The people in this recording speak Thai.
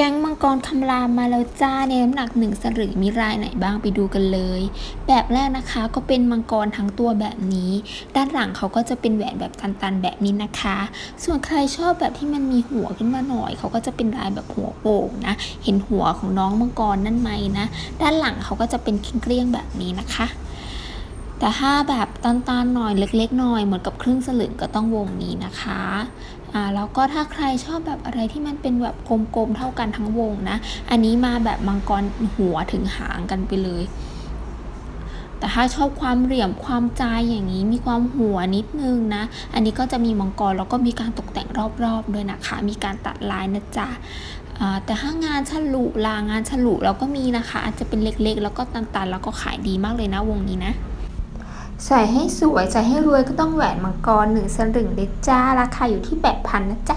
แก๊งมังกรคำรามมาแล้วจ้าในน้ำหนักหนึ่งสลึงมีรายไหนบ้างไปดูกันเลย แบบแรกนะคะก็เป็นมังกรทั้งตัวแบบนี้ ด้านหลังเขาก็จะเป็นแหวนแบบตันๆแบบนี้นะคะ ส่วนใครชอบแบบที่มันมีหัวขึ้นมาหน่อย เขาก็จะเป็นลายแบบหัวโป่งนะ เห็นหัวของน้องมังกรนั่นไหมนะ ด้านหลังเขาก็จะเป็นเกลี้ยงแบบนี้นะคะ แต่ถ้าแบบตันๆหน่อยเล็ก ๆ หน่อยเหมือนกับครึ่งสลึงก็ต้องวงนี้นะคะอ่าแล้วก็ถ้าใครชอบแบบอะไรที่มันเป็นแบบกลมๆเท่ากันทั้งวงนะ อันนี้มาแบบมังกรหัวถึงหางกันไปเลย แต่ถ้าชอบความเหลี่ยมความใจยอย่างนี้มีความหัวนิดนึงนะ อันนี้ก็จะมีมังกรแล้วก็มีการตกแต่งรอบๆด้วยนะคะ มีการตัดลายนะจ๊ะแต่ถ้างานฉลุลางานฉลุเราก็มีนะคะ อาจจะเป็นเล็กๆ แล้วก็ตันๆแล้วก็ขายดีมากเลยนะวงนี้นะ ใส่ให้สวยใส่ให้รวยก็ต้องแหวนมังกรหนึ่งสลึงเด็ดจ้า ราคาอยู่ที่แปดพันนะจ๊ะ